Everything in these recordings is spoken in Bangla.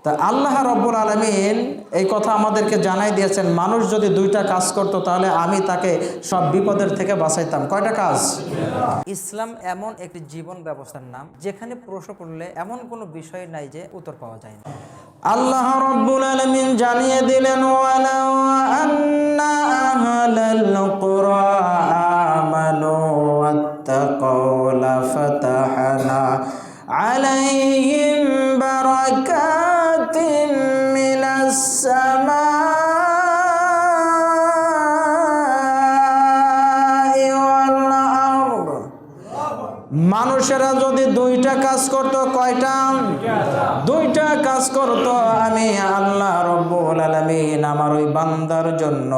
তা আল্লাহ রব্বুল আলমিন এই কথা আমাদেরকে জানাই দিয়েছেন মানুষ যদি দুইটা কাজ করতো তাহলে আমি তাকে সব বিপদের থেকে বাঁচাইতাম কয়টা কাজ ইসলাম এমন একটি জীবন ব্যবস্থার নাম যেখানে প্রশ্ন করলে এমন কোনো বিষয় নাই যে উত্তর পাওয়া যায় না আল্লাহ রব্বুল আলমিন জানিয়ে দিলেন ওয়ালাউ আন্না আহলাল কুরা আমানু ওয়াত্তাকাউ লাফাতাহনা عليهم মানুষেরা যদি দুইটা কাজ করত, কয়টা? দুইটা কাজ করত। আমি আল্লাহ রব্বুল আলামিন আমার ওই বান্দার জন্য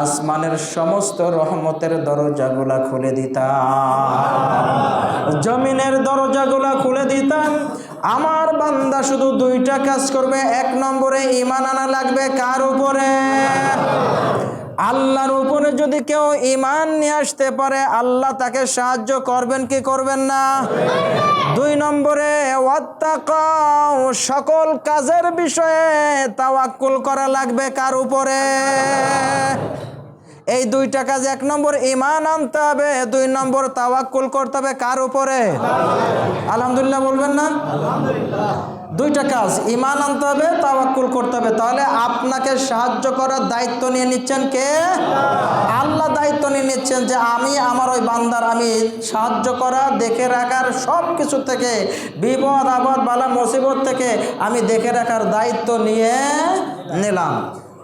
আসমানের সমস্ত রহমতের দরজাগুলা খুলে দিতাম। জমিনের দরজাগুলা খুলে দিতাম। আমার বান্দা শুধু দুইটা কাজ করবে, এক নম্বরে ইমান আনা লাগবে কার উপরে? আল্লাহর উপরে যদি কেউ ইমান নিয়ে আসতে পারে, আল্লাহ তাকে সাহায্য করবেন কি করবেন না? দুই নম্বরে সকল কাজের বিষয়ে তাওয়াক্কুল করা লাগবে কার উপরে? এই দুইটা কাজ এক নম্বর ইমান আনতে হবে, দুই নম্বর তাওয়াক্কুল করতে হবে কার উপরে? আলহামদুলিল্লাহ বলবেন না? দুইটা কাজ ইমান আনতে হবে, তাওয়াক্কুল করতে হবে। তাহলে আপনাকে সাহায্য করার দায়িত্ব নিয়ে নিচ্ছেন কে? আল্লাহ দায়িত্ব নিয়ে নিচ্ছেন যে আমি, আমার ওই বান্দার আমি সাহায্য করা, দেখে রাখার সব কিছু থেকে, বিপদ, আপদ, বালা, মুসিবত থেকে আমি দেখে রাখার দায়িত্ব নিয়ে নিলাম।